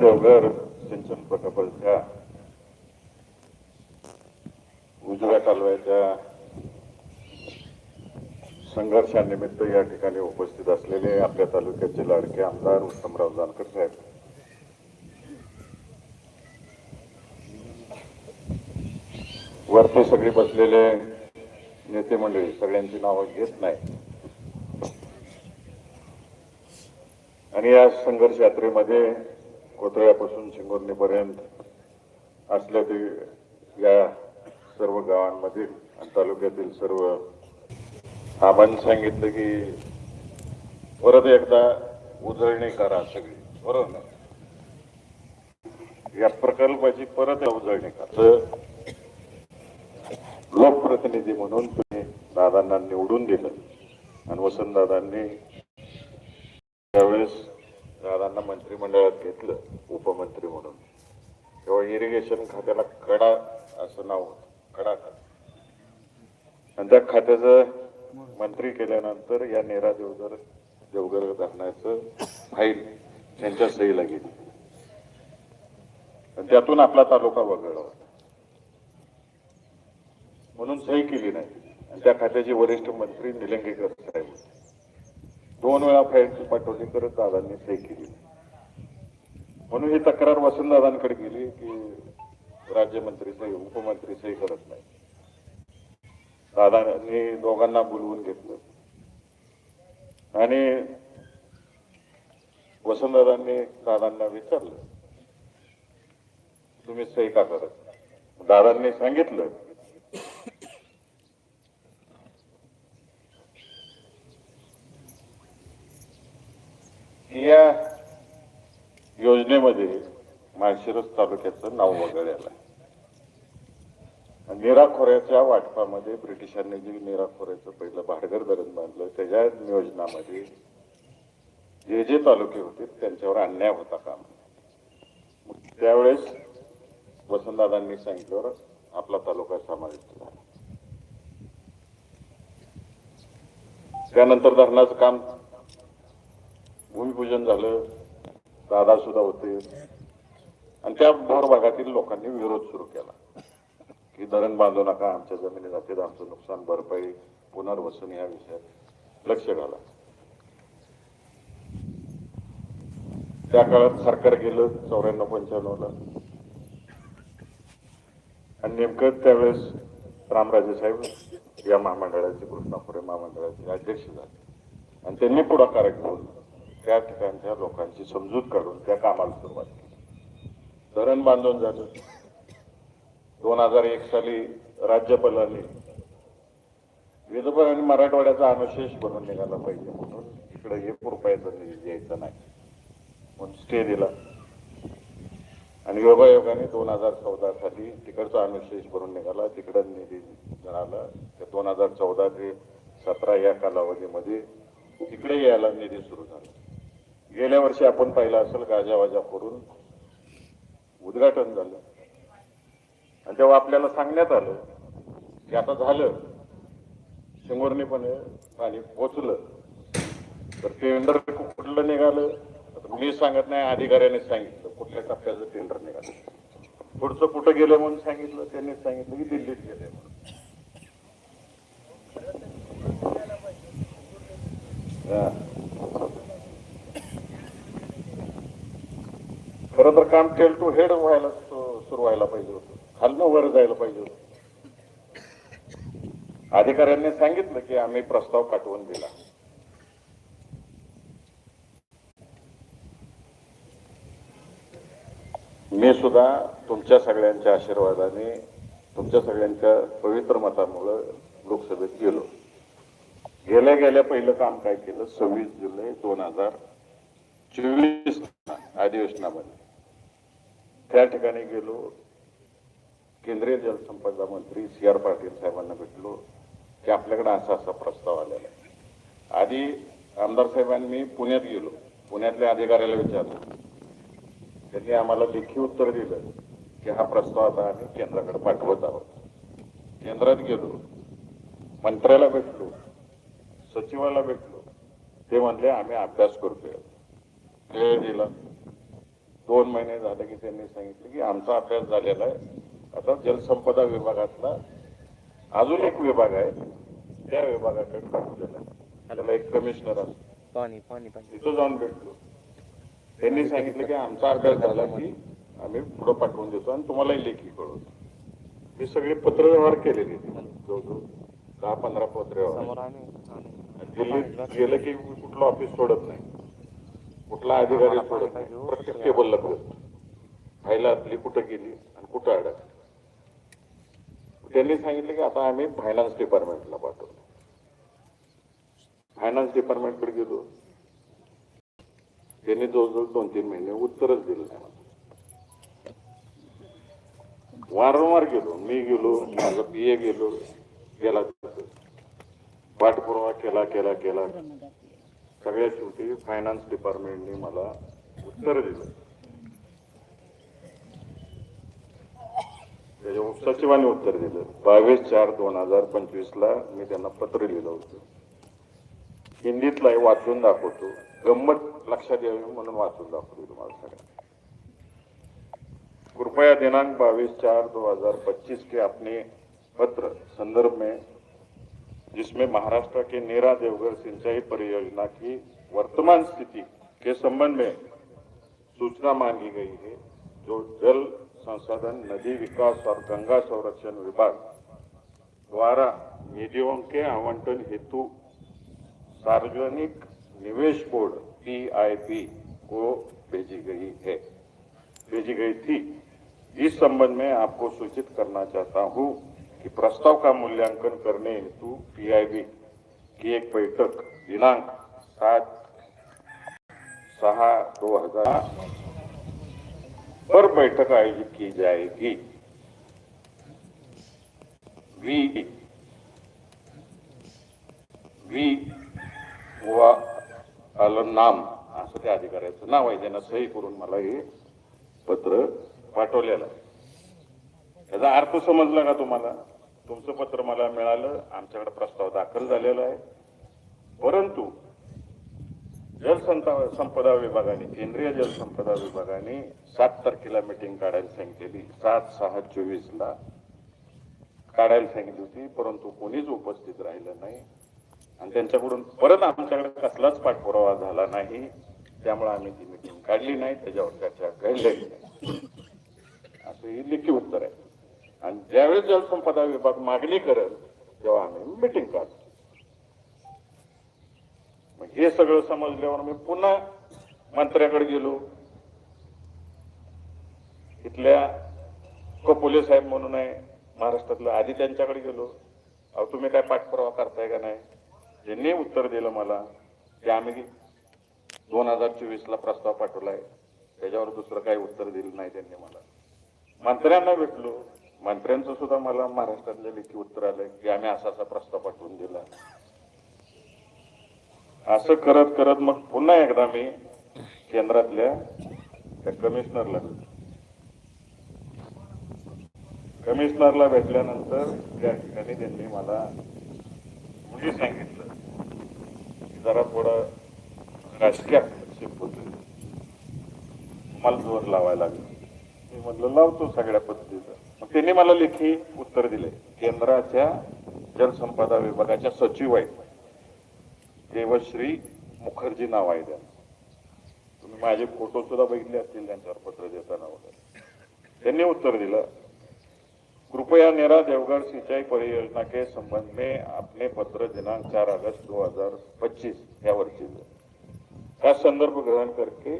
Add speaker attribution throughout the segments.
Speaker 1: डोंगर सिंचन प्रकल्पाच्या उजव्या कालव्याच्या संघर्षानिमित्त या ठिकाणी उपस्थित असलेले आपल्या तालुक्याचे लाडके आमदार उत्तमराव जानकर साहेब. वरती सगळी बसलेले नेते मंडळी सगळ्यांची नावं घेत नाही. आणि या संघर्ष यात्रेमध्ये कोतळ्यापासून शिंगोर्णीपर्यंत असल्या ते या सर्व गावांमधील आणि तालुक्यातील सर्व आबांनी सांगितलं की परत एकदा उजळणी करा सगळी बरोबर ना? या प्रकल्पाची परत उजळणी करा. लोकप्रतिनिधी म्हणून तुम्ही दादांना निवडून दिलं आणि वसंतदादांनी त्यावेळेस दादांना मंत्रिमंडळात घेतलं उपमंत्री म्हणून. तेव्हा इरिगेशन खात्याला कडा असं नाव होतं कडा खात. आणि त्या खात्याचं मंत्री केल्यानंतर या नेरा देवघर देवघर धरणाचं फाईल त्यांच्या सहीला गेली. आणि त्यातून आपला तालुका वगळला होता. म्हणून सही केली नाही. आणि त्या खात्याचे वरिष्ठ मंत्री निलंगेकर साहेब होते. दोन वेळा फाईलची पाठवणी करत दादांनी सही केली. म्हणून ही तक्रार वसंतदादांकडे गेली की राज्यमंत्री सही उपमंत्री सही करत नाही. दादांनी दोघांना बोलवून घेतलं. आणि वसंतदादांनी दादांना विचारलं तुम्ही सही का करत दादांनी सांगितलं या योजनेमध्ये माळशिरस तालुक्याचं नाव वगळलेलं आहे निराखोऱ्याच्या वाटपामध्ये ब्रिटिशांनी जे निराखोऱ्याचं पहिलं भाडगर धरण बांधलं त्याच्या नियोजनामध्ये जे जे तालुके होते त्यांच्यावर अन्याय होता काम. त्यावेळेस वसंतदादांनी सांगितल्यावर आपला तालुका समाविष्ट झाला. त्यानंतर धरणाचं काम भूमिपूजन झालं दादा सुद्धा होते. आणि त्या भोर भागातील लोकांनी विरोध सुरू केला. की धरण बांधू नका आमच्या जमिनी जाते आमचं नुकसान भरपाई पुनर्वसन या विषयात लक्ष घाला. त्या काळात सरकार गेलं चौऱ्याण्णव पंच्याण्णवला. आणि नेमकं त्यावेळेस रामराजे साहेब या महामंडळाचे कृष्णापुरे महामंडळाचे अध्यक्ष झाले. आणि त्यांनी पुढाकार घेऊन त्या ठिकाणच्या लोकांची समजूत काढून त्या कामाला सुरुवात केली. धरण बांधून झालं. दोन हजार एक साली राज्यपालांनी विदर्भ आणि मराठवाड्याचा अनुशेष बनून निघाला पाहिजे म्हणून. इकडे एक रुपयाचा निधी द्यायचा नाही. म्हणून स्टे दिला. आणि योगायोगाने दोन हजार चौदा साली तिकडचा अनुशेष भरून निघाला. तिकडं निधी मिळाला. ते दोन हजार चौदा ते सतरा या कालावधीमध्ये तिकडे यायला निधी सुरू झाला. गेल्या वर्षी आपण पाहिलं असेल गाजावाजा करून उद्घाटन झालं. आणि तेव्हा आपल्याला सांगण्यात आलं की आता झालं. शिंगोर्णी पाणी पोचलं. तर टेंडर कुठलं निघालं? आता मी सांगत नाही अधिकाऱ्याने सांगितलं. कुठल्या टप्प्याचं टेंडर निघालं? पुढचं कुठं गेलं म्हणून सांगितलं त्यांनी सांगितलं की दिल्लीत गेले म्हणून हा. खरं काम टेल टू हेड व्हायला सुरू व्हायला पाहिजे होतं. खालनं वर जायला पाहिजे होतं. अधिकाऱ्यांनी सांगितलं की आम्ही प्रस्ताव पाठवून दिला. मी सुद्धा तुमच्या सगळ्यांच्या आशीर्वादाने तुमच्या सगळ्यांच्या पवित्र मतामुळं लोकसभेत गेलो. गेल्या गेल्या पहिलं काम काय केलं? सव्वीस जुलै दोन हजार चोवीस अधिवेशनामध्ये. त्या ठिकाणी गेलो. केंद्रीय जलसंपदा मंत्री सी आर पाटील साहेबांना भेटलो. की आपल्याकडे असा असा प्रस्ताव आलेला आहे. आधी आमदार साहेबांनी मी पुण्यात गेलो. पुण्यातल्या अधिकाऱ्याला विचारलं. त्यांनी आम्हाला लेखी उत्तर दिलं की हा प्रस्ताव आता आम्ही केंद्राकडे पाठवत आहोत. केंद्रात गेलो. मंत्र्याला भेटलो. सचिवाला भेटलो. ते म्हणले आम्ही अभ्यास करतोय. वेळ दिला. दोन महिने झाले की त्यांनी सांगितले की आमचा अभ्यास झालेला आहे. आता जलसंपदा विभागातला अजून एक विभाग आहे. त्या विभागाकडे टाकू दिला त्याला एक कमिशनर असतो.
Speaker 2: पाणी पाणी पाणी.
Speaker 1: तिथं जाऊन भेटलो. त्यांनी सांगितलं की आमचा अभ्यास झाला की आम्ही पुढे पाठवून देतो आणि तुम्हालाही लेखी कळवतो हे सगळे पत्रव्यवहार केलेले. जवळजवळ दहा पंधरा पत्रव्यवहार दिल्लीत गेलं की कुठलं ऑफिस सोडत नाही. अधिकारी सोडत नाही. प्रत्येक टेबलला फिरत फायला आपली कुठं गेली आणि कुठं अडकली? त्यांनी सांगितलं की आता आम्ही फायनान्स डिपार्टमेंटला पाठवतो. फायनान्स डिपार्टमेंटकडे गेलो. त्यांनी जवळजवळ दोन तीन महिने उत्तरच दिलं नाही मला. वारंवार गेलो. मी गेलो माझा ए गेलो गेला पाठपुरावा केला केला केला. सगळ्यात शेवटी फायनान्स डिपार्टमेंटने मला उत्तर दिलं. त्याच्या सचिवांनी उत्तर दिलं. बावीस चार दोन हजार पंचवीस ला मी त्यांना पत्र लिहिलं होतं. हिंदीतला वाचून दाखवतो. गंमत लक्षात यावी म्हणून वाचून दाखवतो तुम्हाला सगळ्यांना. कृपया दिनांक बाईस चार दो हजार पच्चीस के अपने पत्र संदर्भ में जिसमें महाराष्ट्र के नेरा देवघर सिंचाई परियोजना की वर्तमान स्थिति के संबंध में सूचना मांगी गई है, जो जल संसाधन, नदी विकास और गंगा संरक्षण विभाग द्वारा निधियों के आवंटन हेतु सार्वजनिक निवेश बोर्ड पी को भेजी गई है। भेजी गई थी। इस संबंध में आपको सूचित करना चाहता हूँ कि प्रस्ताव का मूल्यांकन मूल्यांकन करणे हेतू पी आय बी की एक बैठक दिनांक सात सहा दो हजार पर बैठक आयोजित की जाएगी. वी वी व आलं नाम असं त्या अधिकाऱ्याचं नाव आहे. त्यांना सही करून मला हे पत्र पाठवलेलं आहे. याचा अर्थ समजला का तुम्हाला? तुमचं पत्र मला मिळालं आमच्याकडे प्रस्ताव दाखल झालेला आहे. परंतु जलसंता संपदा विभागाने केंद्रीय जलसंपदा विभागाने सात तारखेला मिटिंग काढायला सांगितलेली. सात सहा चोवीसला काढायला सांगितली होती परंतु कोणीच उपस्थित राहिलं नाही. आणि त्यांच्याकडून परत आमच्याकडे कसलाच पाठपुरावा झाला नाही. त्यामुळे आम्ही ती मिटिंग काढली नाही त्याच्यावर चर्चा घडलेली नाही असं ही लेखी उत्तर आहे. आणि ज्यावेळेस जलसंपदा विभाग मागणी करेल तेव्हा आम्ही मिटिंग काढतो. मग हे सगळं समजल्यावर मी पुन्हा मंत्र्याकडे गेलो. इथल्या कपोले साहेब म्हणून आहे महाराष्ट्रातलं आधी त्यांच्याकडे गेलो. अहो तुम्ही काय पाठपुरावा करताय का नाही? ज्यांनी उत्तर दिलं मला ते आम्ही दोन हजार चोवीसला प्रस्ताव पाठवलाय. त्याच्यावर दुसरं काही उत्तर दिलं नाही त्यांनी मला. मंत्र्यांना भेटलो. मंत्र्यांचं सुद्धा मला महाराष्ट्रातले लेखी उत्तर आलं की आम्ही असा असा प्रस्ताव पाठवून दिला. असं करत करत मग पुन्हा एकदा मी केंद्रातल्या त्या कमिशनरला कमिशनरला भेटल्यानंतर त्या ठिकाणी त्यांनी मला मुली सांगितलं की जरा थोडं राजकीय हस्तक्षेप होतो. मला जोर लावायला लागला. मी म्हटलं लावतो सगळ्या पद्धतीचं. त्यांनी मला लेखी उत्तर दिले. केंद्राच्या जलसंपदा विभागाच्या सचिव आहेत. देवश्री मुखर्जी नाव आहे त्यांचं. तुम्ही माझे फोटो सुद्धा बघितले असतील त्यांच्यावर पत्र देताना वगैरे. त्यांनी उत्तर दिलं कृपया नेरा देवगढ़ सिंचाई परियोजना के संबंध में आपले पत्र दिनांक चार अगस्त 2025 या वर्षी का संदर्भ ग्रहण करके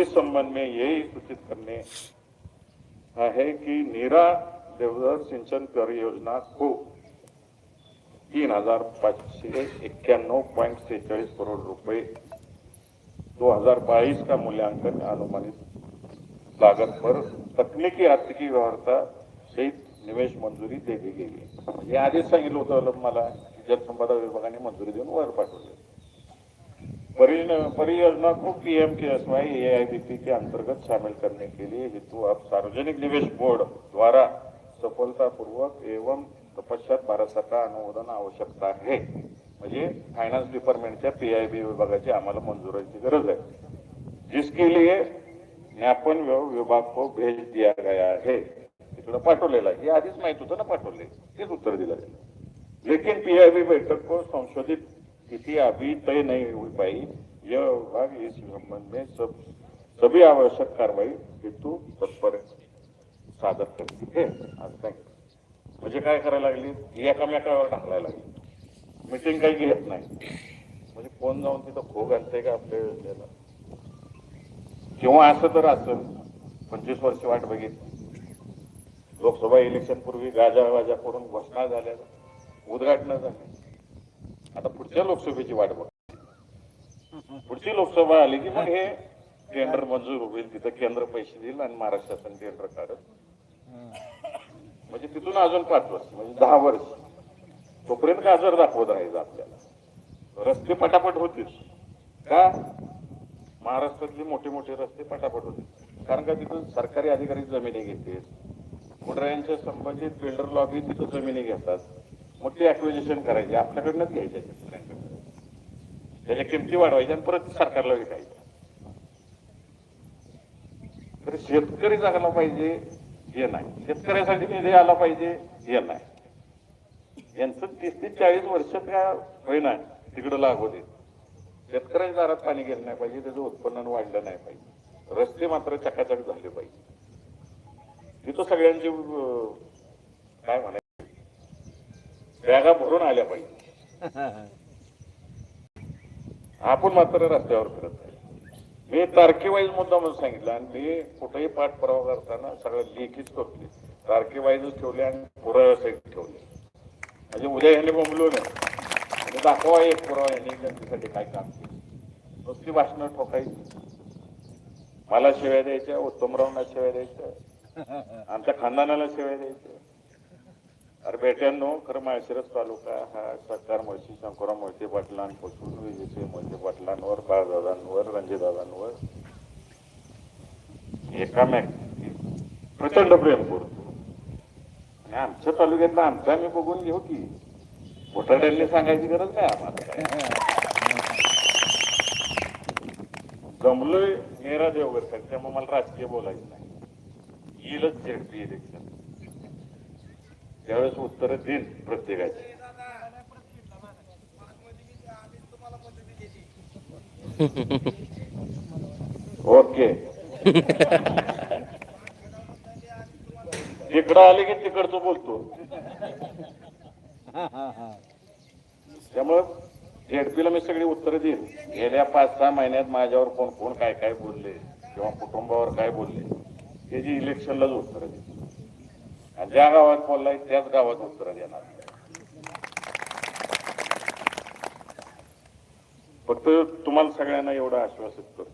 Speaker 1: इस संबंध में यही सूचित करने आहे की नीरा देवधर सिंचन परियोजना को हो? तीन हजार पाचशे एक्क्याण्णव पॉईंट सेहेचाळीस करोड़ रुपये. दो 2022 का मूल्यांकन अनुमानित लागत पर तकनीकी आर्थिकी व्यवहारता सहित निवेश मंजुरी दिली गेली. हे आधीच सांगितलं होतं मला. जलसंपदा विभागाने मंजुरी देऊन वर पाठवले. परिन- परियोजना को PM K S Y P के अंतर्गत शामिल करने के लिए हेतु अब सार्वजनिक निवेश बोर्ड द्वारा सफलतापूर्वक एवं तपश्चात भारत सरकार अनुमोदन आवश्यकता आहे. म्हणजे फायनान्स डिपार्टमेंटच्या पी आय बी विभागाची आम्हाला मंजुरीची गरज आहे. जिसके लिए ज्ञापन विभाग को भेज दिया गया है तिकडं पाठवलेला हे आधीच माहीत होतं ना पाठवले. तेच उत्तर दिलं गेलं. लेकिन बी बैठक को संशोधित तिथि अभी तय नहीं हुई पाई यह विभाग इस संबंध में सब सभी आवश्यक कार्रवाई हेतु तत्पर सादर करते है. आज सांगितलं म्हणजे काय करायला लागली? एकामेकावर टाकायला लागली. मिटिंग काही घेत नाही. म्हणजे कोण जाऊन तिथं खो घालतंय का आपल्या किंवा असं तर असेल पंचवीस वर्ष वाट बघितली. लोकसभा इलेक्शन पूर्वी गाजा वाजा करून घोषणा झाल्या. उद्घाटन झाली. आता पुढच्या लोकसभेची वाट बघ. पुढची लोकसभा आली की मग हे टेंडर मंजूर होईल तिथं केंद्र पैसे देईल आणि महाराष्ट्र शासन टेंडर काढत म्हणजे तिथून अजून पाच वर्ष म्हणजे दहा वर्ष. तोपर्यंत गाजर दाखवत राहायचं आपल्याला. रस्ते पटापट होतील. का? महाराष्ट्रातले मोठे मोठे रस्ते पटापट होतील. कारण का तिथं सरकारी अधिकारी जमिनी घेते मुद्रांच्या संबंधित बिल्डर लॉबी तिथं जमिनी घेतात. मग ते ऍक्विजिशन करायचे आपल्याकडनंच घ्यायचे त्याच्या किमती वाढवायच्या आणि परत सरकारला विकायच्या. तर शेतकरी जगला पाहिजे हे नाही. शेतकऱ्यासाठी निधी आला पाहिजे हे नाही. यांचं तीस ते चाळीस वर्ष काय होईना तिकडं लागू दे. शेतकऱ्याच्या दारात पाणी गेलं नाही पाहिजे त्याचं उत्पन्न वाढलं नाही पाहिजे. रस्ते मात्र चकाचक झाले पाहिजे. तिथं सगळ्यांची काय म्हणायचं? बॅगा भरून आल्या पाहिजे. आपण मात्र रस्त्यावर फिरत नाही. मी तारखेवाईज मुद्दा म्हणून सांगितलं आणि मी कुठेही पाठपुरावा करताना सगळं लेखीच करतोय. तारखेवाईजच ठेवले आणि पुराव्यासाठी ठेवले. म्हणजे उद्या ह्याने बोंबलो नाही म्हणजे दाखवा एक पुरावा यांनी जनतेसाठी काय काम केलं. नुसती भाषणं ठोकायची. मला शिव्या द्यायच्या उत्तमरावना शिव्या द्यायच्या आमच्या खानदानाला शिव्या द्यायच्या. अरे बेट्यांनो खरं माळशिरस तालुका हा सरकार मुळशी शंकरराव मोहिते पाटलांपासून विजयसिंह मोहिते पाटलांवर बाळदादांवर रणजितदादांवर एकामेक प्रचंड प्रेम करतो. आणि आमच्या तालुक्यातला आमचं आम्ही बघून घेऊ की मोठ्याने सांगायची गरज नाही आम्हाला. जमलोय नेहरा देवगर त्यामुळे मला राजकीय बोलायचं नाही. येईलच झेडपी इलेक्शन त्यावेळेस उत्तर देईन प्रत्येकाची. ओके. तिकडं आले की तिकडचं बोलतो. त्यामुळं झेडपीला मी सगळी उत्तरं देईन. गेल्या पाच सहा महिन्यात माझ्यावर कोण कोण काय काय बोलले किंवा कुटुंबावर काय बोलले त्याची इलेक्शनलाच उत्तरं देईन. आणि ज्या गावात बोललाय त्याच गावात उत्तर देणार. फक्त तुम्हाला सगळ्यांना एवढं आश्वासित करतो.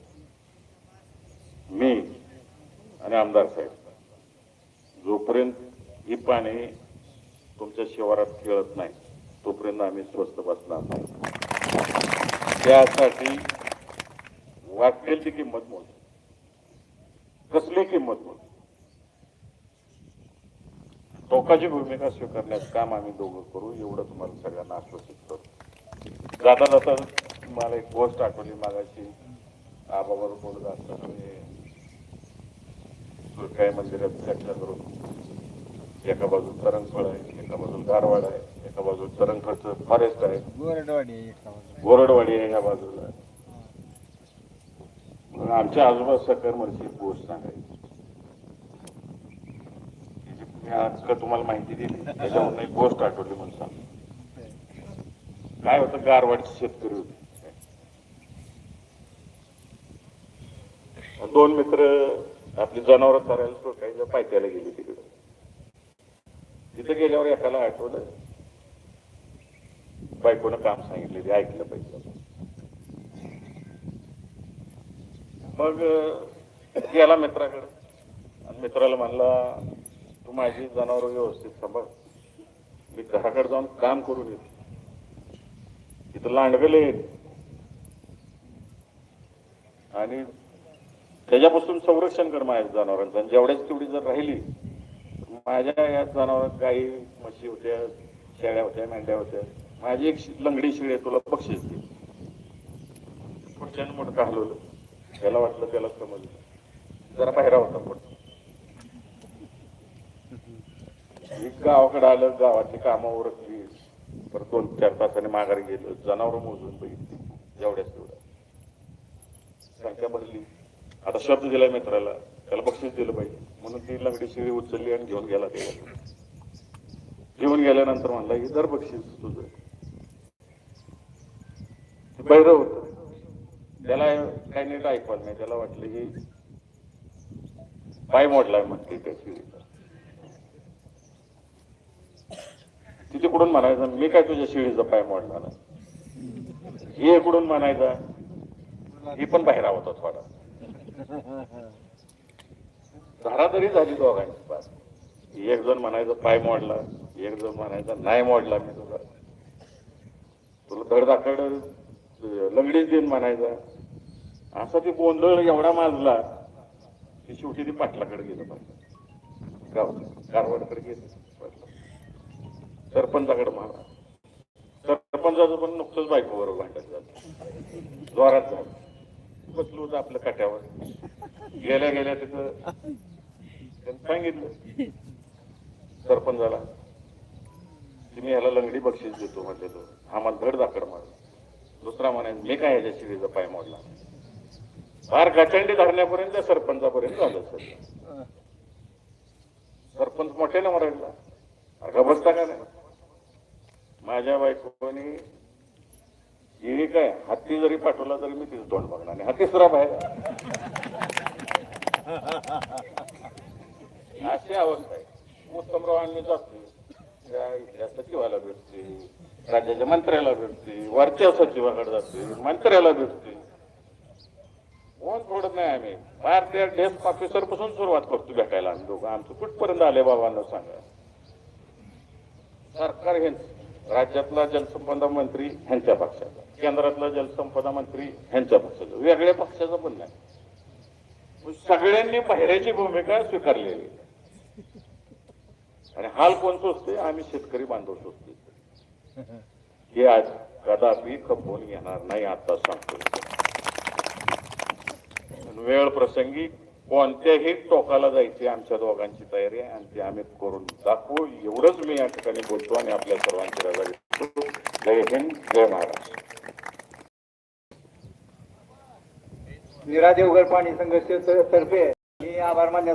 Speaker 1: मी आणि आमदार साहेब जोपर्यंत ही पाणी तुमच्या शिवारात खेळत नाही तोपर्यंत आम्ही स्वस्त बसणार नाही. त्यासाठी वाटेल ती किंमत मोज कसली किंमत मोजू टोकाची भूमिका स्वीकारण्याचं काम आम्ही दोघं करू एवढं तुम्हाला सगळ्यांना आश्वासित करतो जाता जाता मला एक गोष्ट आठवली मागाशी. आबाबरोबर बोलत असताना मी सुरकाई मंदिरात चर्चा करून एका बाजूला तरंगफळ आहे एका बाजूला गारवाड आहे एका बाजूला तरंगफळचं फॉरेस्ट आहे.
Speaker 2: गोरडवाडी आहे
Speaker 1: या बाजूला. आमच्या आजोबा सरकार म्हणची एक गोष्ट सांगायची. मी आज का तुम्हाला माहिती दिली. त्याच्यावरून एक गोष्ट आठवली म्हणून सांग काय होतं गारवाडचे शेतकरी होते. दोन मित्र आपली जनावर चरायला काही पायथ्याला गेली तिकडे. तिथं गेल्यावर एकाला आठवलं बायकोनं काम सांगितले ते ऐकलं पाहिजे मग गेला मित्राकडे. आणि मित्राला म्हणला तू माझी जनावर व्यवस्थित सांभाळ. मी घराकडे जाऊन काम करून येतो. तिथं लांडगले आणि त्याच्यापासून संरक्षण कर माझ्या जनावरांचं. आणि जेवढ्याच तेवढी जर राहिली माझ्या या जनावरात गाई म्हशी होत्या शेळ्या होत्या मेंढ्या होत्या. माझी एक लंगडी शिळी आहे तुला बक्षीस दे पुढच्यानं मोठं हलवलं. त्याला वाटलं त्याला समजलं. जरा बाहेर होता पण मी गावाकडे आलं गावातली कामं ओरखली. परत दोन चार तासाने माघारी गेलो. जनावर मोजून बघितली. एवढ्याच तेवढ्या संख्या भरली आता शब्द दिलाय मित्राला. त्याला बक्षीस दिलं पाहिजे. म्हणून ती लंगडी शिडी उचलली आणि घेऊन गेला ते. घेऊन गेल्यानंतर म्हणला हे दर बक्षीस तुझं. बैरव होत. त्याला काही नीट ऐकवलं नाही. त्याला वाटलं की पाय मोडलाय म्हणते त्या शिडी तिथे कुठून म्हणायचं? मी काय तुझ्या शिळीचा पाय मोडला नाही. हे कुठून म्हणायचा? ही पण बाहेर होता थोडा. तरी झाली दोघांची पास. एक जण म्हणायचं पाय मोडला. एक जण म्हणायचा नाही मोडला मी तुला. तुला दाखड लंगडीच देईन म्हणायचा. असा ते गोंधळ एवढा माजला की शेवटी ती पाटलाकडे गेलं पाहिजे गाव कारवाडकडे गेलं. सरपंचाकडे मारा सरपंचाचं पण नुकतंच बायको बरोबर झालं. जोरात झालं. बसलो होतं आपल्या काट्यावर. गेल्या गेल्या तिथं त्यांनी सांगितलं सरपंचाला की मी याला लंगडी बक्षीस देतो म्हटले तो. आम्हाला धड दाखड मार दुसरा म्हणे मी काय याच्या शिवीचा पाय मोडला फार गचंडी धरण्यापर्यंत सरपंचापर्यंत झालं सर सरपंच मोठे ना मराठीला अगं बसता का नाही? माझ्या बायकोनी हिने काय? हत्ती जरी पाठवला तरी मी तिचं तोंड बघणार नाही. हत्ती सुद्धा बाहेर अशी अवस्था आहे. आम्ही जातो. इथल्या सचिवाला भेटते. राज्याच्या मंत्र्याला भेटते. वरच्या सचिवाकडे जाते. मंत्र्याला भेटते. कोण सोडत नाही आम्ही. फार त्या डेस्क ऑफिसरपासून सुरुवात करतो भेटायला. आम्ही दोघं. आमचं कुठपर्यंत आले बाबांना सांगा. सरकार हे राज्यातला जलसंपदा मंत्री ह्यांच्या पक्षाचा केंद्रातला जलसंपदा मंत्री ह्यांच्या पक्षाचा. वेगळ्या पक्षाचा पण नाही. सगळ्यांनी पायऱ्याची भूमिका स्वीकारलेली. आहे. आणि हाल कोण सोचते आम्ही शेतकरी बांधव सोचते हे आज कदापि खपवून घेणार नाही आता सांगतो. वेळ प्रसंगी कोणत्याही टोकाला जायची आमच्या दोघांची तयारी आहे आणि ती आम्ही करून दाखवू. एवढंच मी या ठिकाणी बोलतो आणि आपल्या सर्वांची रजा घेतो. जय हिंद जय महाराष्ट्र.
Speaker 2: निरा देवघर पाणी संघर्ष तर्फे मी आभार मानण्यासाठी